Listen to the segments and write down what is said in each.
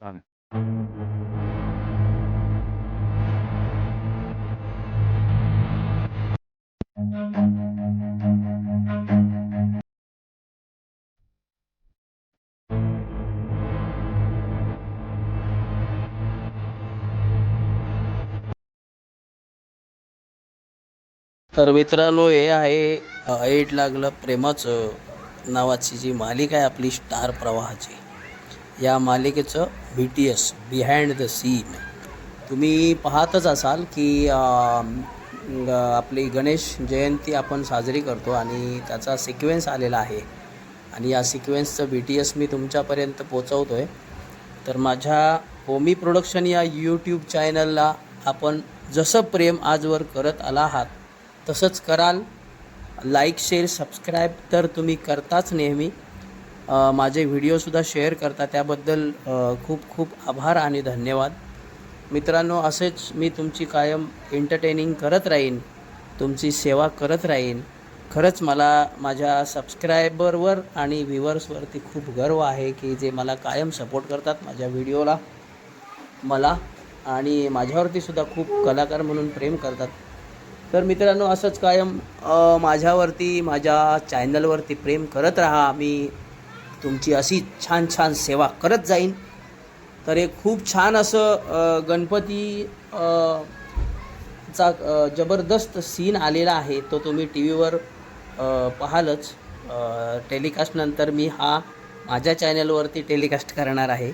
काम तर मित्रांनो हे आहे एट लागलं प्रेमाचं नावाची जी मालिका आहे आपली स्टार प्रवाहाची. या मालिकेचं B T S behind the scene तुम्ही पाहतच असाल की ग- आपली गणेश जयंती आपण साजरी करतो आणि त्याचा सिक्वेन्स आलेला आहे. आणि या सिक्वेन्सचं बी टी एस मी तुमच्यापर्यंत पोचवतो आहे तर माझ्या होमी प्रोडक्शन या यूट्यूब चॅनलला आपण जसं प्रेम आजवर करत आला आहात तसंच कराल. लाईक शेअर सबस्क्राईब तर तुम्ही करताच नेहमी. माझे व्हिडिओसुद्धा शेअर करता त्याबद्दल खूप खूप आभार आणि धन्यवाद. मित्रांनो असेच मी तुमची कायम एंटरटेनिंग करत राहीन तुमची सेवा करत राहीन. खरंच मला माझ्या सबस्क्रायबरवर आणि व्ह्युअर्सवरती खूप गर्व आहे की जे मला कायम सपोर्ट करतात माझ्या व्हिडिओला मला आणि माझ्यावरती सुद्धा खूप कलाकार म्हणून प्रेम करतात. तर मित्रांनो असंच कायम माझ्यावरती माझ्या चॅनलवरती प्रेम करत राहा. मी तुमची अशी छान छान सेवा करत जाईन. तर एक खूप छान असं गणपती चा जबरदस्त सीन आलेला आहे. तो तुम्ही टी व्हीवर पाहालच. टेलिकास्टनंतर मी हा माझ्या चॅनलवरती टेलिकास्ट करणार आहे.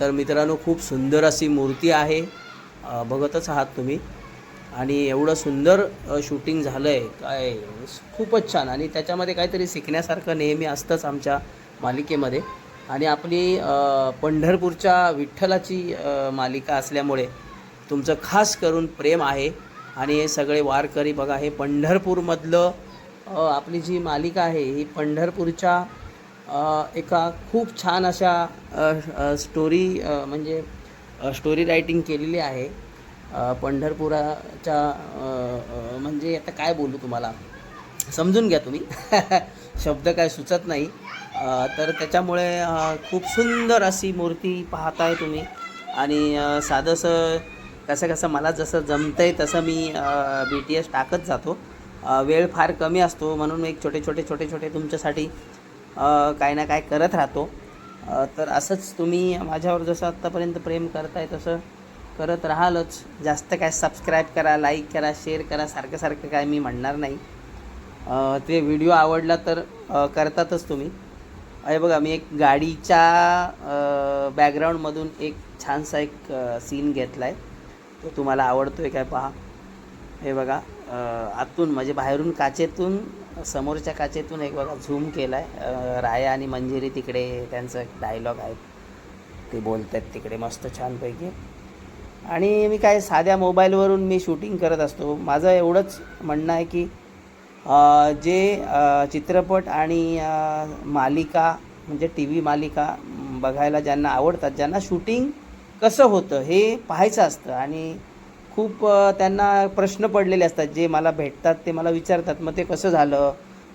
तर मित्रांनो खूप सुंदर अशी मूर्ती आहे. बघतच आहात तुम्ही. आणि एवढं सुंदर शूटिंग झालं आहे काय खूपच छान. आणि त्याच्यामध्ये काहीतरी शिकण्यासारखं नेहमी असतंच आमच्या मालिकेमध्ये. आणि आपली पंढरपूरच्या विठ्ठलाची मालिका असल्यामुळे तुमचं खास करून प्रेम आहे. आणि हे सगळे वारकरी बघा हे पंढरपूरमधलं आपली जी मालिका आहे ही पंढरपूरच्या एका खूप छान अशा स्टोरी म्हणजे स्टोरी रायटिंग केलेली आहे. पंढरपुराच्या म्हणजे आता काय बोलू तुम्हाला? समजून घ्या तुम्ही. शब्द काय सुचत नाही. तर त्याच्यामुळे खूप सुंदर अशी मूर्ती पाहताय तुम्ही. आणि साधंसं कसं कसं मला जसं जमतंय तसं मी बी टी एस टाकत जातो. वेळ फार कमी असतो म्हणून एक छोटे छोटे छोटे छोटे तुमच्यासाठी काय ना काय करत राहतो. तर असंच तुम्ही माझ्यावर जसं आत्तापर्यंत प्रेम करताय तसं करत राहालच. जास्त काय सबस्क्राईब करा लाईक करा शेअर करा सारखं सारखं काय मी म्हणणार नाही. ते व्हिडिओ आवडला तर करतातच तुम्ही. अरे बघा मी एक गाडीच्या बॅकग्राऊंडमधून एक छानसा एक सीन घेतला आहे तो तुम्हाला आवडतो आहे काय पहा. हे बघा आतून म्हणजे बाहेरून काचेतून समोरच्या काचेतून एक बघा झूम केला आहे राया आणि मंजिरी तिकडे त्यांचं एक डायलॉग आहे. ते बोलत आहेत तिकडे मस्त छानपैकी. आणि मी काय साध्या मोबाईलवरून मी शूटिंग करत असतो. माझं एवढंच म्हणणं आहे की जे चित्रपट आणि मालिका म्हणजे टी व्ही मालिका बघायला ज्यांना आवडतात ज्यांना शूटिंग कसं होतं हे पाहायचं असतं. आणि खूप त्यांना प्रश्न पडलेले असतात जे मला भेटतात ते मला विचारतात मग ते कसं झालं?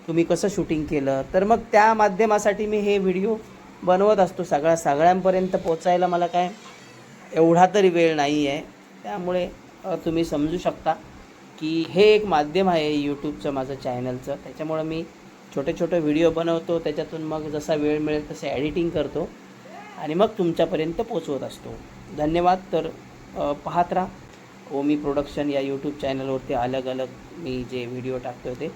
तुम्ही कसं शूटिंग केलं? तर मग त्या माध्यमासाठी मी हे व्हिडिओ बनवत असतो सगळ्या सगळ्यांपर्यंत पोचायला मला काय एवढा तरी वेळ नाही आहे. त्यामुळे तुम्ही समजू शकता की हे एक माध्यम आहे यूट्यूबचं माझं चॅनलचं त्याच्यामुळं मी छोटे छोटे व्हिडिओ बनवतो. त्याच्यातून मग जसा वेळ मिळेल तसं एडिटिंग करतो. आणि मग तुमच्यापर्यंत पोचवत असतो. धन्यवाद. तर पाहत राहा. ओमी प्रोडक्शन या यूट्यूब चॅनलवरती अलग अलग मी जे व्हिडिओ टाकतो ते.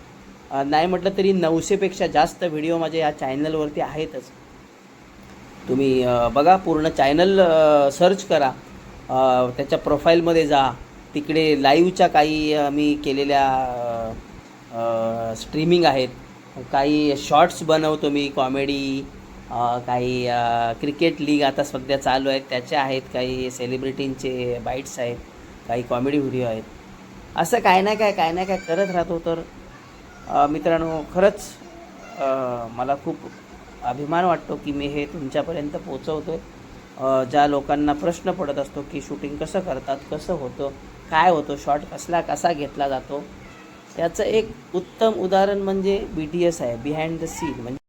नाही म्हटलं तरी नऊशेपेक्षा जास्त व्हिडिओ माझ्या या चॅनलवरती आहेतच. तुम्ही बघा पूर्ण चॅनल सर्च करा. त्याच्या प्रोफाईलमध्ये जा. तिकडे लाईव्हच्या काही मी केलेल्या स्ट्रीमिंग आहेत. काही शॉर्ट्स बनवतो मी कॉमेडी काही क्रिकेट लीग आता सध्या चालू आहेत. त्याचे आहेत काही सेलिब्रिटींचे बाईट्स आहेत काही कॉमेडी व्हिडिओ आहेत. असं काय ना काय काय ना काय करत राहतो तर मित्रांनो खरंच मला खूप अभिमान वाटतो की मी हे तुमच्यापर्यंत पोचवतो आहे ज्या लोकांना प्रश्न पडत असतो की शूटिंग कसं करतात कसं होतं काय होतं शॉट कसला कसा घेतला जातो त्याचं एक उत्तम उदाहरण म्हणजे बी टी एस आहे बिहाइंड द सीन म्हणजे